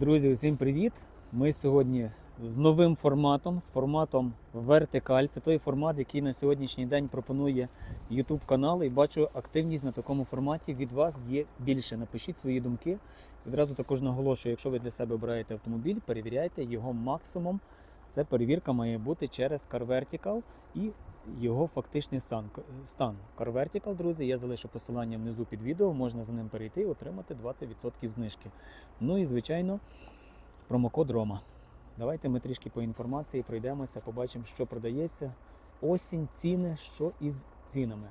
Друзі, усім привіт! Ми сьогодні з новим форматом, з форматом вертикаль. Це той формат, який на сьогоднішній день пропонує YouTube канал. І бачу активність на такому форматі. Від вас є більше. Напишіть свої думки. Відразу також наголошую, якщо ви для себе обираєте автомобіль, перевіряйте його максимум. Це перевірка має бути через Car Vertical і його фактичний стан. Car Vertical, друзі, я залишу посилання внизу під відео, можна за ним перейти і отримати 20% знижки. Ну і звичайно, промокод Рома. Давайте ми трішки по інформації пройдемося, побачимо, що продається. Осінь, ціни, що із цінами.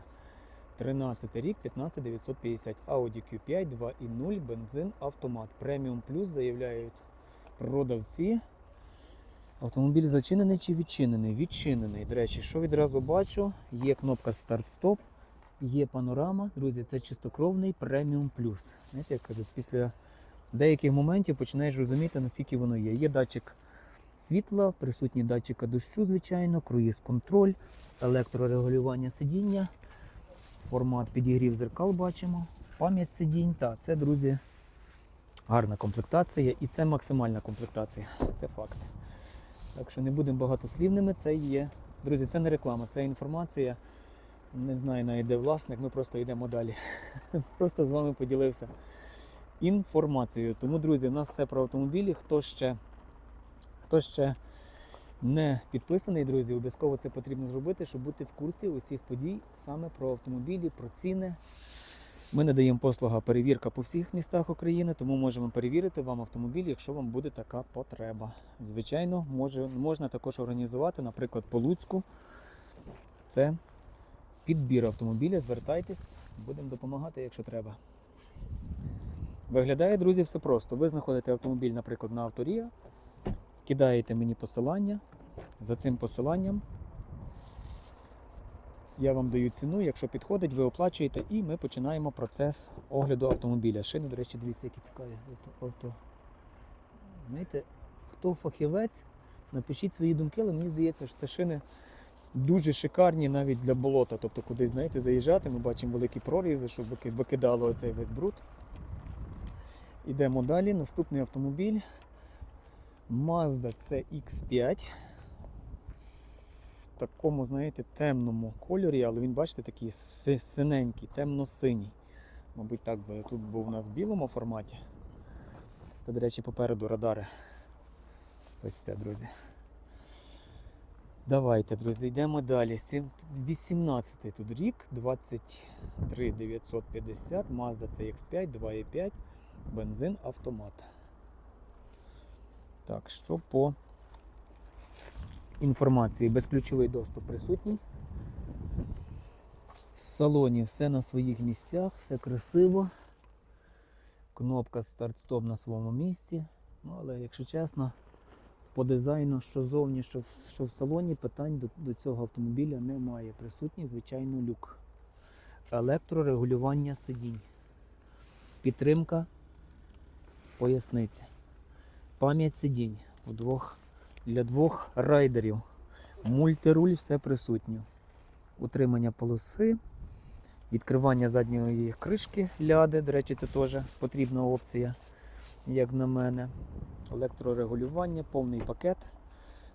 13 рік, 15 950. Audi Q5 2.0, бензин, автомат. Преміум плюс заявляють продавці. Автомобіль зачинений чи відчинений? Відчинений. До речі, що відразу бачу, є кнопка старт-стоп, є панорама. Друзі, це чистокровний преміум плюс. Знаєте, як кажуть, після деяких моментів починаєш розуміти, наскільки воно є. Є датчик світла, присутні датчика дощу, звичайно, круїз-контроль, електрорегулювання сидіння, формат підігрів зеркал бачимо, пам'ять сидінь. Так, це, друзі, гарна комплектація і це максимальна комплектація. Це факт. Так що не будемо багатослівними, це є. Друзі, це не реклама, це інформація. Не знаю навіть де власник, ми просто йдемо далі. Просто з вами поділився інформацією. Тому, друзі, у нас все про автомобілі. Хто ще, хто ще не підписаний, друзі, обов'язково це потрібно зробити, щоб бути в курсі усіх подій саме про автомобілі, про ціни. Ми надаємо послуга перевірка по всіх містах України, тому можемо перевірити вам автомобіль, якщо вам буде така потреба. Звичайно, може, можна також організувати, наприклад, по Луцьку. Це підбір автомобіля. Звертайтесь, будемо допомагати, якщо треба. Виглядає, друзі, все просто. Ви знаходите автомобіль, наприклад, на авторія, скидаєте мені посилання. За цим посиланням я вам даю ціну, якщо підходить, ви оплачуєте і ми починаємо процес огляду автомобіля. Шини, до речі, дивіться, які цікаві авто. Знаєте, хто фахівець, напишіть свої думки, але мені здається, що це шини дуже шикарні навіть для болота. Тобто кудись, знаєте, заїжджати, ми бачимо великі прорізи, щоб викидало оцей весь бруд. Ідемо далі. Наступний автомобіль. Mazda CX5 в такому, знаєте, темному кольорі, але він, бачите, такий синенький, темно-синій. Мабуть, так би тут був у нас в білому форматі. Це, до речі, попереду радари. Ось це, друзі. Давайте, друзі, йдемо далі. Сім- 18 тут рік, 23 950, Mazda CX5, 2.5, бензин, автомат. Так, що по інформації? Безключовий доступ присутній. В салоні все на своїх місцях, все красиво. Кнопка старт-стоп на своєму місці. Ну, але, якщо чесно, по дизайну, що зовні, що в, що в салоні, питань до, до цього автомобіля немає. Присутній, звичайно, люк. Електрорегулювання сидінь. Підтримка поясниці. Пам'ять сидінь у двох, для двох райдерів. Мультируль все присутнє. Утримання полоси, відкривання задньої кришки ляди. До речі, це теж потрібна опція, як на мене. Електрорегулювання, повний пакет.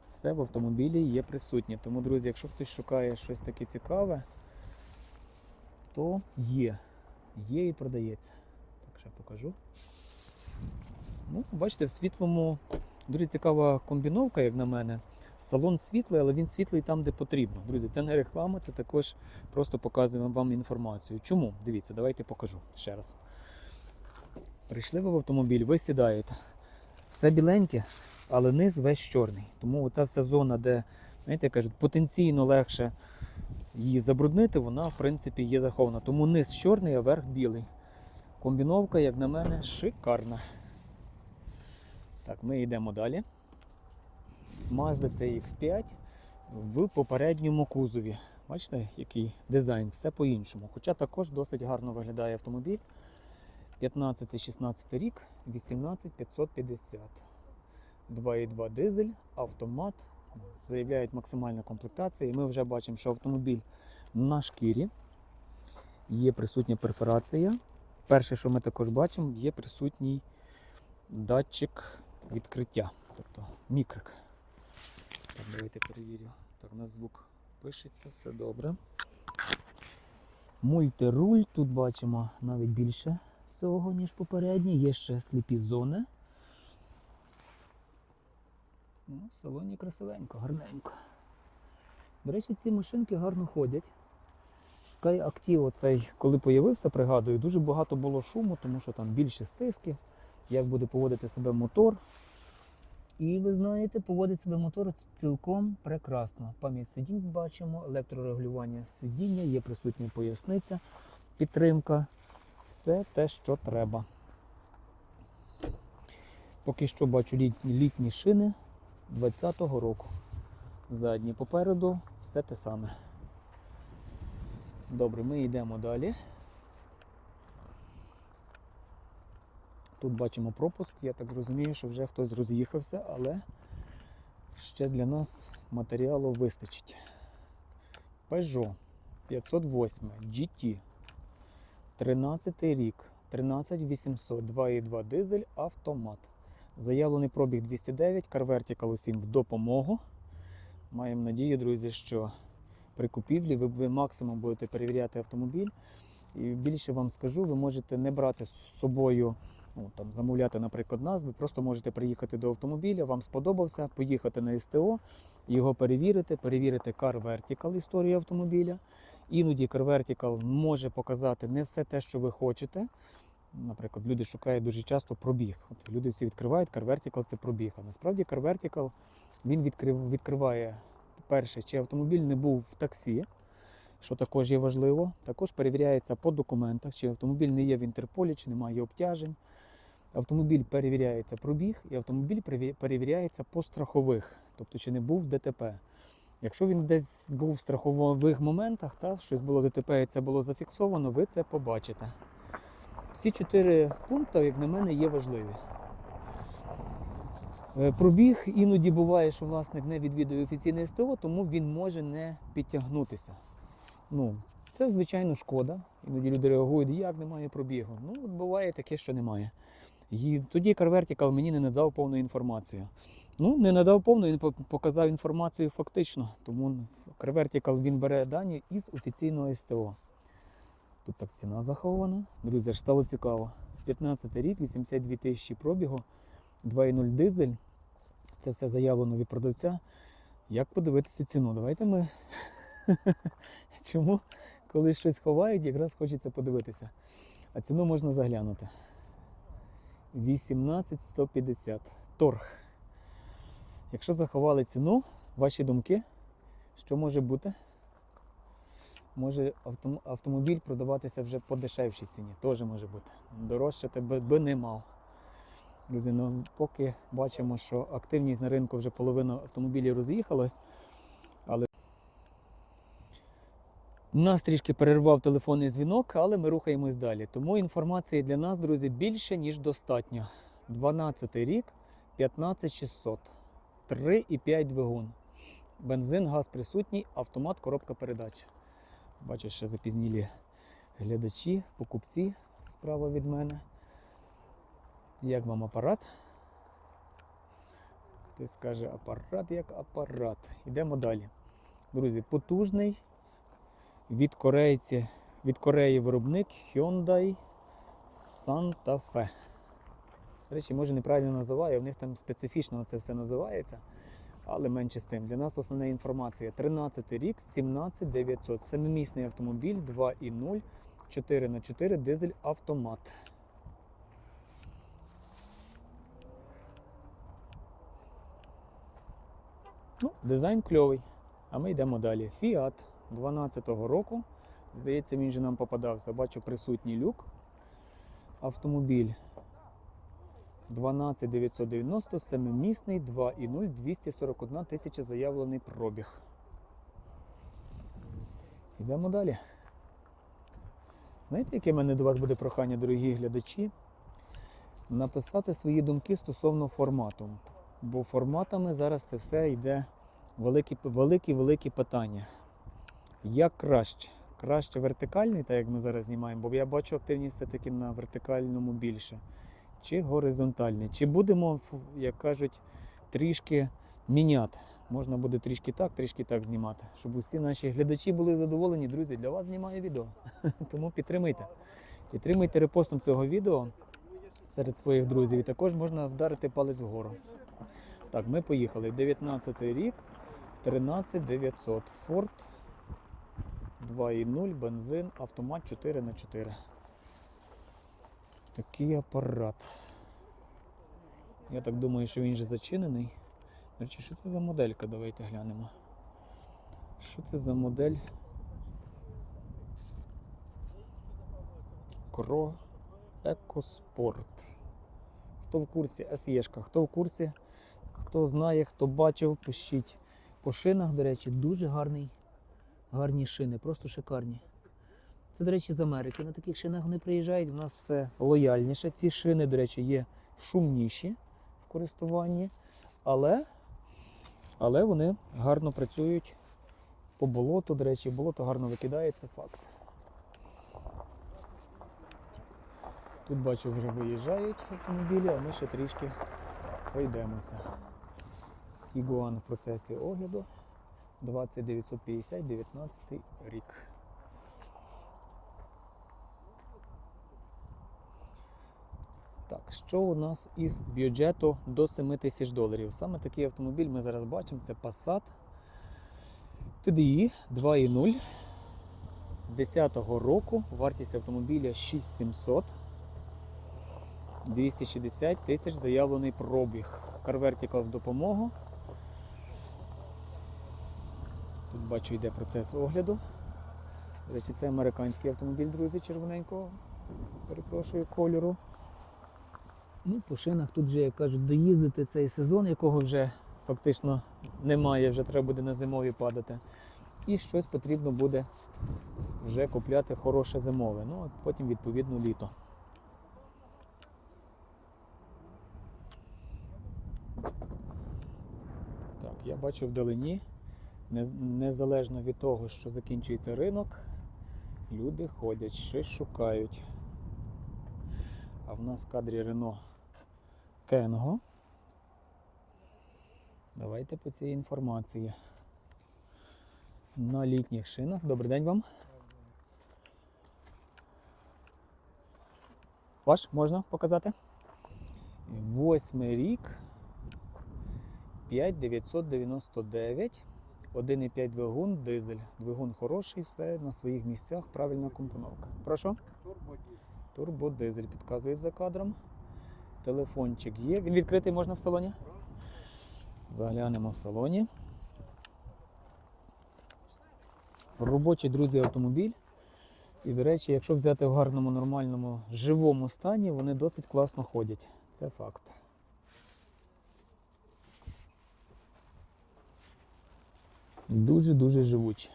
Все в автомобілі є присутнє. Тому, друзі, якщо хтось шукає щось таке цікаве, то є. Є і продається. Так ще покажу. Ну, бачите, в світлому дуже цікава комбіновка, як на мене. Салон світлий, але він світлий там, де потрібно. Друзі, це не реклама, це також просто показуємо вам інформацію. Чому? Дивіться, давайте покажу ще раз. Прийшли ви в автомобіль, ви сідаєте. Все біленьке, але низ весь чорний. Тому ота вся зона, де, знаєте, кажуть, потенційно легше її забруднити, вона, в принципі, є захована. Тому низ чорний, а верх білий. Комбіновка, як на мене, шикарна. Так, ми йдемо далі. Mazda CX5 в попередньому кузові. Бачите, який дизайн, все по-іншому. Хоча також досить гарно виглядає автомобіль. 15-16 рік, 18550. 2,2 дизель, автомат. Заявляють максимальна комплектація. І ми вже бачимо, що автомобіль на шкірі. Є присутня перфорація. Перше, що ми також бачимо, є присутній датчик відкриття, тобто мікрик. Так, давайте перевірю. Так, у нас звук пишеться, все добре. Мультируль, тут бачимо навіть більше всього, ніж попередній. Є ще сліпі зони. Ну, в салоні красивенько, гарненько. До речі, ці машинки гарно ходять. Sky Active, цей, коли появився, пригадую, дуже багато було шуму, тому що там більше стиски, як буде поводити себе мотор. І ви знаєте, поводить себе мотор цілком прекрасно. Пам'ять сидінь бачимо, електрорегулювання сидіння, є присутня поясниця, підтримка. Все те, що треба. Поки що бачу літні, літні шини 20-го року. Задні попереду все те саме. Добре, ми йдемо далі. Тут бачимо пропуск, я так розумію, що вже хтось роз'їхався, але ще для нас матеріалу вистачить. Peugeot 508 GT 13 рік, 13800, 2,2 дизель, автомат. Заявлений пробіг 209, Car Vertical усім в допомогу. Маємо надію, друзі, що при купівлі ви, ви максимум будете перевіряти автомобіль. І більше вам скажу, ви можете не брати з собою, ну, там, замовляти, наприклад, нас, ви просто можете приїхати до автомобіля, вам сподобався, поїхати на СТО, його перевірити, перевірити Car Vertical історію автомобіля. Іноді Car Vertical може показати не все те, що ви хочете. Наприклад, люди шукають дуже часто пробіг. От люди всі відкривають Car Vertical це пробіг. А насправді Car Vertical він відкрив, відкриває, перше, чи автомобіль не був в таксі, що також є важливо. Також перевіряється по документах, чи автомобіль не є в Інтерполі, чи немає обтяжень. Автомобіль перевіряється пробіг, і автомобіль перевіряється по страхових, тобто чи не був ДТП. Якщо він десь був в страхових моментах, та, щось було ДТП і це було зафіксовано, ви це побачите. Всі чотири пункти, як на мене, є важливі. Е, Пробіг іноді буває, що власник не відвідує офіційне СТО, тому він може не підтягнутися. Ну, це звичайно шкода. Іноді люди реагують, як немає пробігу. Ну, буває таке, що немає. І тоді Car мені не надав повну інформацію. Ну, не надав повну, він показав інформацію фактично. Тому Vertical він бере дані із офіційного СТО. Тут так ціна захована. Друзі, аж стало цікаво. 15 рік, 82 тисячі пробігу, 2,0 дизель. Це все заявлено від продавця. Як подивитися ціну? Давайте ми. Чому? Коли щось ховають, якраз хочеться подивитися. А ціну можна заглянути. 18150. Торг. Якщо заховали ціну, ваші думки, що може бути? Може автом- автомобіль продаватися вже по дешевшій ціні. Теж може бути. Дорожче тебе би не мав. Друзі, ну поки бачимо, що активність на ринку вже половина автомобілів роз'їхалась, але нас трішки перервав телефонний дзвінок, але ми рухаємось далі. Тому інформації для нас, друзі, більше, ніж достатньо. 12 рік, 15600, 3,5 двигун. Бензин, газ присутній, автомат, коробка передач. Бачу, ще запізнілі глядачі, покупці справа від мене. Як вам апарат? Хтось скаже апарат як апарат. Йдемо далі. Друзі, потужний від корейці, від Кореї виробник Hyundai Santa Fe. До речі, може неправильно називаю, в них там специфічно це все називається. Але менше з тим. Для нас основна інформація. 13 рік, 17900. Семимісний автомобіль 2.0, 4х4 дизель автомат. Ну, дизайн кльовий. А ми йдемо далі. Fiat 12-го року. Здається, він же нам попадався. Бачу присутній люк. Автомобіль 12990, семимісний, 2,0, 241 тисяча заявлений пробіг. Йдемо далі. Знаєте, яке в мене до вас буде прохання, дорогі глядачі? Написати свої думки стосовно формату. Бо форматами зараз це все йде великі, великі, великі питання. Як краще? Краще вертикальний, так як ми зараз знімаємо, бо я бачу активність все-таки на вертикальному більше. чи горизонтальний. Чи будемо, як кажуть, трішки міняти. Можна буде трішки так, трішки так знімати. Щоб усі наші глядачі були задоволені. Друзі, для вас знімаю відео. Тому підтримуйте. Підтримуйте репостом цього відео серед своїх друзів. І також можна вдарити палець вгору. Так, ми поїхали. 19 рік, 13900. Ford 2.0, бензин, автомат 4 на 4 Такий апарат. Я так думаю, що він вже зачинений. До що це за моделька? Давайте глянемо. Що це за модель? Кро Екоспорт. Хто в курсі? СЄшка. Хто в курсі? Хто знає, хто бачив, пишіть. По шинах, до речі, дуже гарний, гарні шини, просто шикарні. Це, до речі, з Америки. На таких шинах вони приїжджають. У нас все лояльніше. Ці шини, до речі, є шумніші в користуванні, але, але вони гарно працюють по болоту. До речі, болото гарно викидає, це факт. Тут бачу, вже виїжджають автомобілі, а ми ще трішки пройдемося. Тігуан в процесі огляду 20950, 19 рік. Так, що у нас із бюджету до 7 тисяч доларів? Саме такий автомобіль ми зараз бачимо, це Passat TDI 2.0 10-го року. Вартість автомобіля 6700. 260 тисяч заявлений пробіг. CarVertical в допомогу. Тут бачу йде процес огляду. Речі, це американський автомобіль, друзі, червоненького. Перепрошую кольору. Ну, по шинах тут вже, як кажуть, доїздити цей сезон, якого вже фактично немає, вже треба буде на зимові падати. І щось потрібно буде вже купляти хороше зимове. Ну, а потім, відповідно, літо. Так, я бачу вдалині, незалежно від того, що закінчується ринок, люди ходять, щось шукають. А в нас в кадрі Рено Кенго. Давайте по цій інформації. На літніх шинах. Добрий день вам. Ваш можна показати? Восьмий рік. 5999. 1,5 двигун, дизель. Двигун хороший, все на своїх місцях, правильна компоновка. Прошу? Турбодизель підказує за кадром. Телефончик є. Він відкритий можна в салоні? Заглянемо в салоні. Робочий, друзі, автомобіль. І, до речі, якщо взяти в гарному, нормальному, живому стані, вони досить класно ходять. Це факт. Дуже-дуже живучі.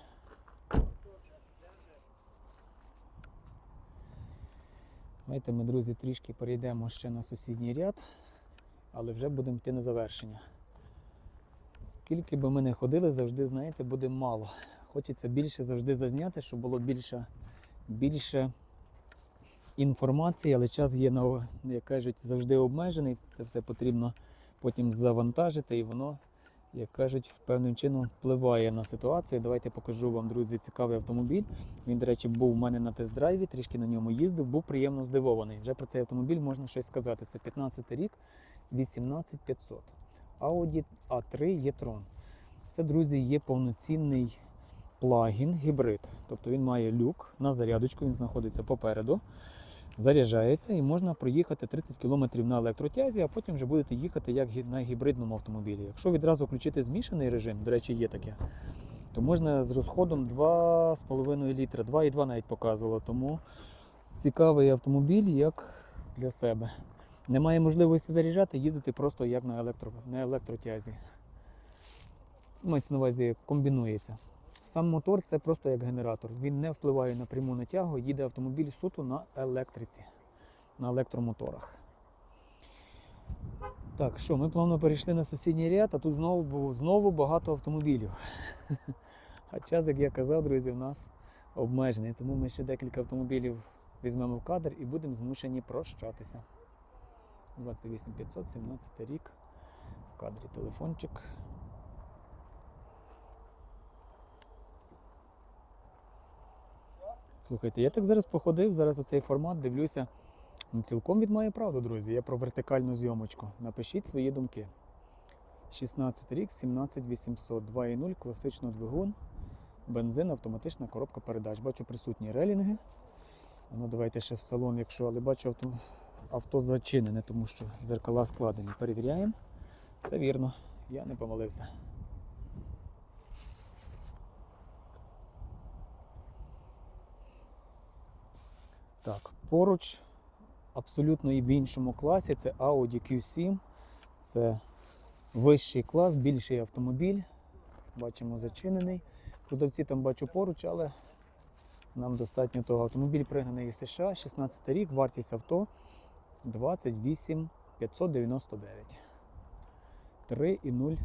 Давайте ми, друзі, трішки перейдемо ще на сусідній ряд, але вже будемо йти на завершення. Скільки би ми не ходили, завжди, знаєте, буде мало. Хочеться більше завжди зазняти, щоб було більше, більше інформації, але час є, як кажуть, завжди обмежений. Це все потрібно потім завантажити і воно, як кажуть, певним чином впливає на ситуацію. Давайте покажу вам, друзі, цікавий автомобіль. Він, до речі, був у мене на тест-драйві, трішки на ньому їздив, був приємно здивований. Вже про цей автомобіль можна щось сказати. Це 15 рік, 18500. Audi A3 e-tron. Це, друзі, є повноцінний плагін, гібрид. Тобто він має люк на зарядочку, він знаходиться попереду, заряджається і можна проїхати 30 км на електротязі, а потім вже будете їхати як на гібридному автомобілі. Якщо відразу включити змішаний режим, до речі, є таке, то можна з розходом 2,5 літра, 2,2 навіть показувало. Тому цікавий автомобіль як для себе. Немає можливості заряджати, їздити просто як на, електро, на електротязі. Мається на увазі комбінується. Сам мотор це просто як генератор. Він не впливає на пряму натягу, їде автомобіль суто на електриці, на електромоторах. Так, що, ми плавно перейшли на сусідній ряд, а тут знову, знову багато автомобілів. А час, як я казав, друзі, в нас обмежений. Тому ми ще декілька автомобілів візьмемо в кадр і будемо змушені прощатися. 28500, 17 рік. В кадрі телефончик. Слухайте, я так зараз походив, зараз оцей формат дивлюся. Ну, цілком він має правду, друзі. Я про вертикальну зйомочку. Напишіть свої думки. 16 рік, 17800, 2.0, класичний двигун, бензин, автоматична коробка передач. Бачу присутні релінги. Ну, давайте ще в салон, якщо, але бачу авто, авто зачинене, тому що дзеркала складені. Перевіряємо. Все вірно, я не помилився. Так, поруч абсолютно і в іншому класі це Audi Q7. Це вищий клас, більший автомобіль. Бачимо зачинений. Продавці там бачу поруч, але нам достатньо того. Автомобіль пригнаний із США, 16 рік, вартість авто 28 599. 3,0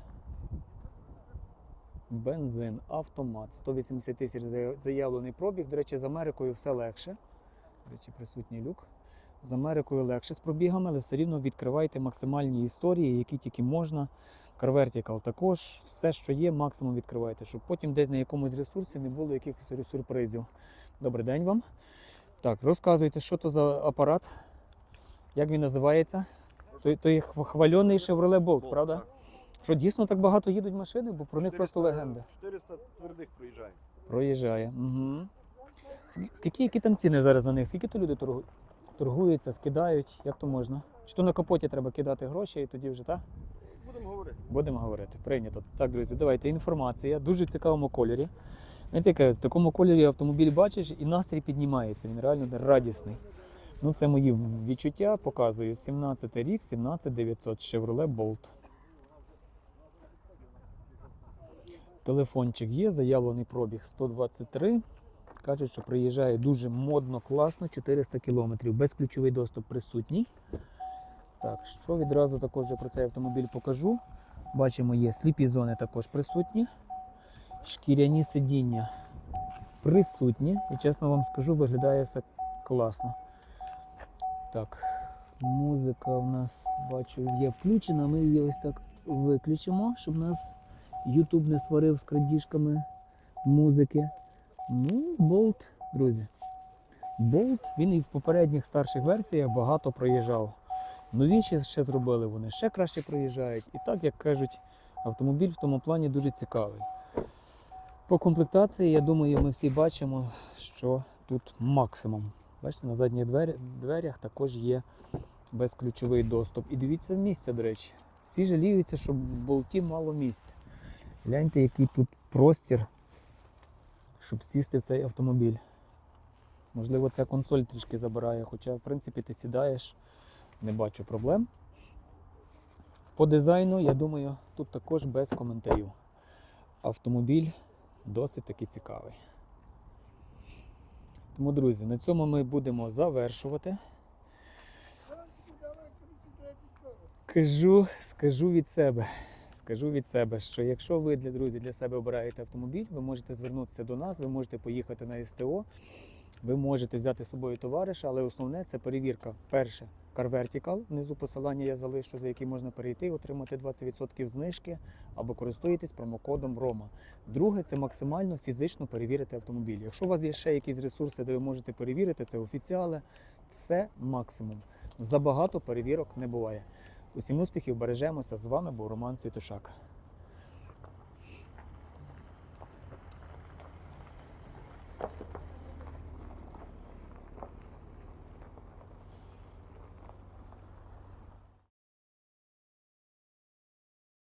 бензин, автомат. 180 тисяч заявлений пробіг. До речі, з Америкою все легше. Речі, присутній люк. З Америкою легше з пробігами, але все рівно відкривайте максимальні історії, які тільки можна. CarVertical також, все, що є, максимум відкривайте, щоб потім десь на якомусь ресурсі не було якихось сюрпризів. Добрий день вам. Так, розказуйте, що то за апарат, як він називається? Той, той хв- хвальоний Chevrolet Bolt, правда? Що дійсно так багато їдуть машини, бо про них просто легенда. 400 твердих проїжджає. Проїжджає. Угу. Скільки які там ціни зараз на них? Скільки то люди торгу- торгуються, скидають? Як то можна? Чи то на капоті треба кидати гроші і тоді вже так? Будемо говорити. Будемо говорити. Прийнято. Так, друзі, давайте інформація. Дуже в цікавому кольорі. Знаєте, в такому кольорі автомобіль бачиш і настрій піднімається. Він реально радісний. Ну, це мої відчуття показує 17 рік, 17900 Chevrolet Bolt. Телефончик є, заявлений пробіг 123. Кажуть, що приїжджає дуже модно, класно, 400 км. Безключовий доступ присутній. Так, що відразу також я про цей автомобіль покажу. Бачимо, є сліпі зони також присутні. Шкіряні сидіння присутні. І чесно вам скажу, виглядає все класно. Так, музика в нас бачу є включена. Ми її ось так виключимо, щоб нас YouTube не сварив з крадіжками музики. Ну, болт, друзі. Болт, він і в попередніх старших версіях багато проїжджав. Новіші ще зробили, вони ще краще проїжджають. І так, як кажуть, автомобіль в тому плані дуже цікавий. По комплектації, я думаю, ми всі бачимо, що тут максимум. Бачите, на задніх двері, дверях також є безключовий доступ. І дивіться місця, до речі. Всі жаліються, що в болті мало місця. Гляньте, який тут простір, щоб сісти в цей автомобіль. Можливо, ця консоль трішки забирає, хоча, в принципі, ти сідаєш, не бачу проблем. По дизайну, я думаю, тут також без коментарів. Автомобіль досить таки цікавий. Тому, друзі, на цьому ми будемо завершувати. Скажу, скажу від себе. Скажу від себе, що якщо ви для друзі для себе обираєте автомобіль, ви можете звернутися до нас, ви можете поїхати на СТО, ви можете взяти з собою товариша, але основне це перевірка. Перше, CarVertical, внизу посилання я залишу, за який можна перейти отримати 20% знижки або користуєтесь промокодом ROMA. Друге, це максимально фізично перевірити автомобіль. Якщо у вас є ще якісь ресурси, де ви можете перевірити, це офіціали, все максимум. Забагато перевірок не буває. Усім успіхів, бережемося. З вами був Роман Світошак.